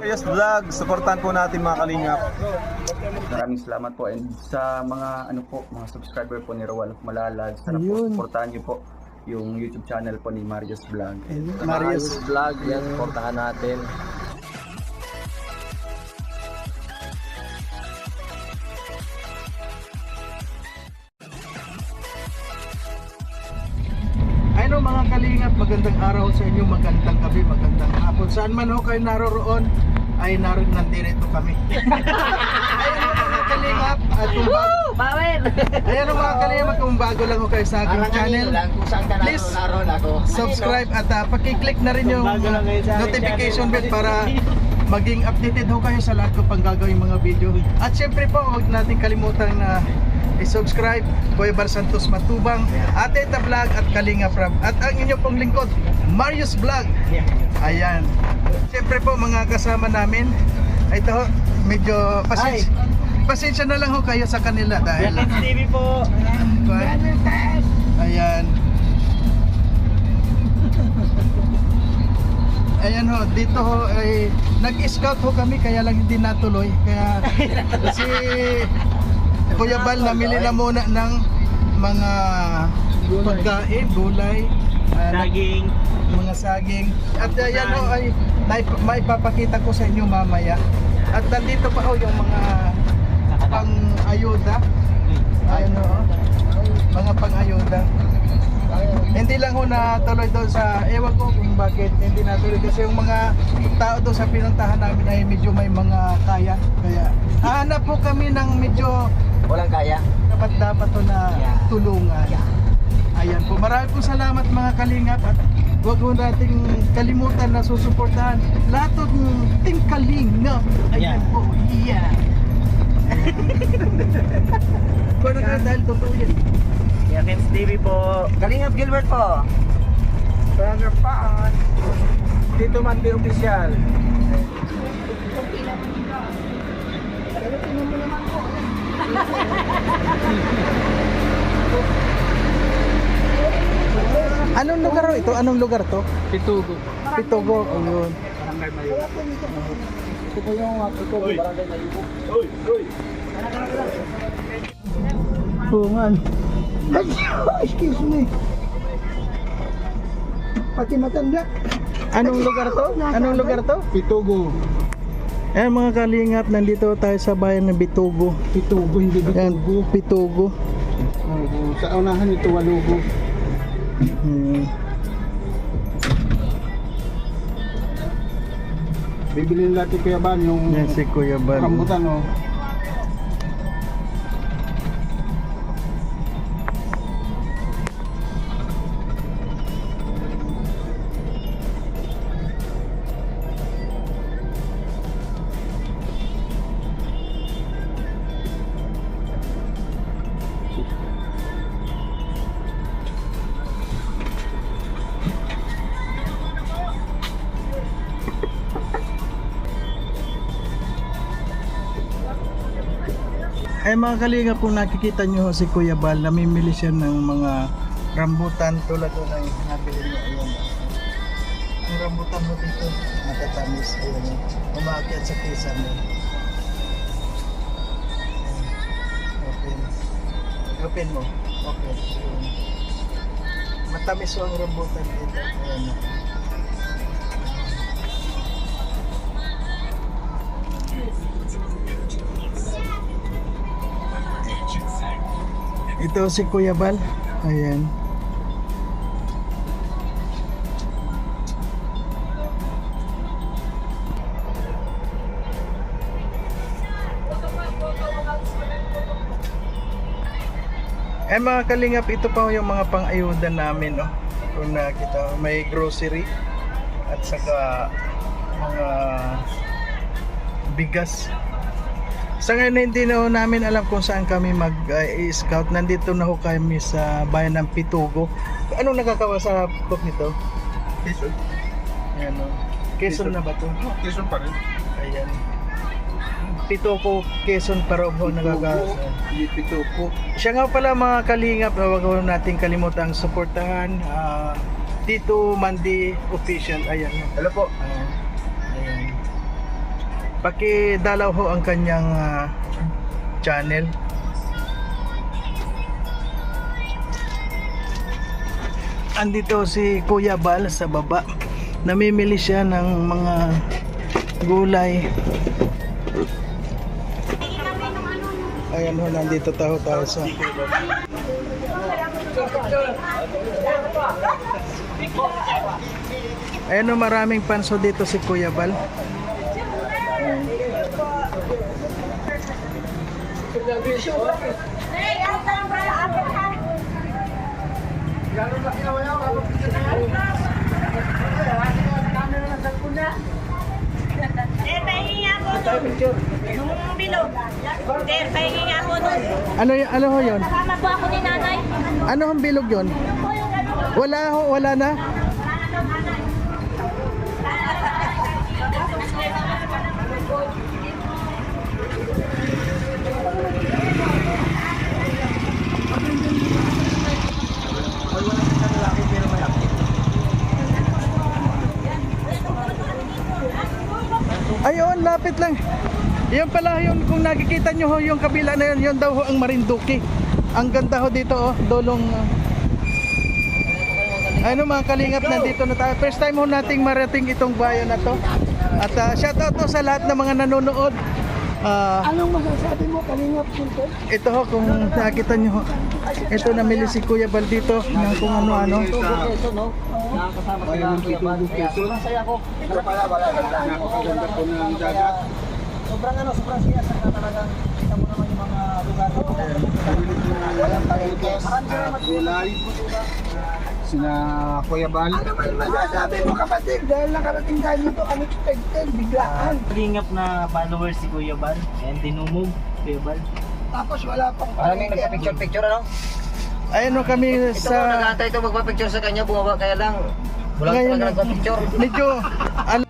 Yes Vlog, supportan po natin mga kalingap. Maraming salamat po and sa mga ano po, mga subscriber po ni Rowan of Malalag, sana po Ayun. supportahan niyo po yung YouTube channel po ni Marius Vlog. Marius. vlog yan, supportahan natin. Ano mga kalingap, magandang araw sa inyo, magandang gabi, magandang hapon. Saan man ho kayo naroroon, ay naroon nandito kami. Ayun ho mga kalingap, at kung bago, ang mga kalingap, kung bago lang ho kayo sa aking channel, kung saan ka Please, naroon ako. subscribe at uh, pakiclick na rin yung Bago lang kayo sa aking notification bell channel. para maging updated ho kayo sa lahat ko pang gagawin mga video. At syempre po, huwag natin kalimutan na i-subscribe Kuya Bal Santos Matubang, Ate Ta Vlog at Kalinga Prab. At ang inyo pong lingkod, Marius Vlog. Ayan. Syempre po mga kasama namin, ito ho, medyo pasensya, pasensya na lang ho kayo sa kanila dahil TV po. Ayan. Ayan ho, dito ho ay nag-scout ho kami kaya lang hindi natuloy. Kaya si Kuya Bal namili na muna ng mga pagkain, gulay, ah, Saging. mga saging. At ayan ho ay naip- maipapakita ko sa inyo mamaya. At nandito pa ho yung mga pang-ayuda. Ayan ho. Mga pang-ayuda. Hindi lang ho natuloy doon sa, ewan ko kung bakit hindi natuloy kasi yung mga tao doon sa pinuntahan namin ay medyo may mga kaya. Kaya hahanap po kami ng medyo Walang kaya. dapat dapat to na Yeah. tulungan. Ayan po. Maraming po salamat mga kalingap at huwag ho nating kalimutan na susuportahan lahat ng Team Kalingap. Ayan Yeah. po. Yeah. Kung na dahil totoo yan. Yakins TV po. Kalingap Gilbert po. Brother Paan. Tito Mandi Official. Anong lugar ito? Anong lugar to? Pitugo. Pitogo. Ayun. Barangay Mayo. Ito po yung Pitugo, Barangay Mayo. Bungan. Excuse me. Pati matanda. Anong lugar to? Anong lugar to? Pitugo. Eh mga kalingap, nandito tayo sa bayan ng Bitugo. Pitugo, hindi Yan, Bitugo. Bitugo. Oo, sa unahan ito, Walugo. Hmm. Bibili natin Kuya Ban yung Yan si Kuya Bal. rambutan, oh. Eh mga kalingap, kung nakikita nyo si Kuya Bal, namimili siya ng mga rambutan tulad ko ng nabili niya. Ayan. Ang rambutan mo dito, matatamis. Ayan. Umakyat sa kisa mo. Open. Open mo. Ayan. Matamis ang rambutan dito. Ayan. Ito si Kuya Bal. Ayan. Eh mga kalingap, ito pa yung mga pang-ayuda namin, no? Kung nakita, may grocery at saka mga bigas. Sa ngayon na hindi na namin alam kung saan kami mag-scout. Nandito na ho kami sa bayan ng Pitugo. Anong nakakawa sa book nito? Quezon. Ayan o. Quezon na ba to? Quezon pa rin. Ayan. Pitugo, Quezon para ho nagagawa. Pitugo. Siya nga pala mga kalingap, huwag ho natin kalimutang suportahan. ah, Tito Mandi Official. Ayan. Hello po. Ayan. Pakidalaw ho ang kanyang ah, channel. Andito si Kuya Bal sa baba. Namimili siya ng mga gulay. Ayan ho, nandito tayo tayo sa Ayan ho, maraming panso dito si Kuya Bal. Eh, pahingi po doon. Yung bilog. Sir, pahingi po doon. Ano, y- ano ho yun? Kasama po ako ni nanay. Ano ang bilog yun? Wala ho, wala na. Wala na daw nanay. Ayun, lapit lang. Yan pala yun, kung nakikita nyo ho, yung kabila na yun, yun daw ho ang Marinduque. Ang ganda ho dito oh, dolong... uh, ano mga kalingap, nandito na tayo. First time ho nating marating itong bayan na to. At uh, shoutout to sa lahat ng mga nanonood. Ah, Anong masasabi mo kanina po? ito ho, kung nakita nyo ho, ito namili si Kuya Bal dito ng kung ano-ano. Napakaganda po ng dagat. Sobrang ano, sobrang siya sa talagang kita mo naman yung mga lugar dito. At gulay. Sina Kuya Bal. Ano ba yung masasabi mo kapatid? Dahil nakarating tayo dito, unexpected, biglaan. Kalingap na followers si Kuya Bal and dinumog Kuya Bal. Tapos wala pang Maraming nagpa-picture-picture ano? Ayun ho kami Ito sa... nag-aantay ito magpa-picture sa kanya, bumaba kaya lang. Walang Ngayon, talaga nagpa-picture. medyo ano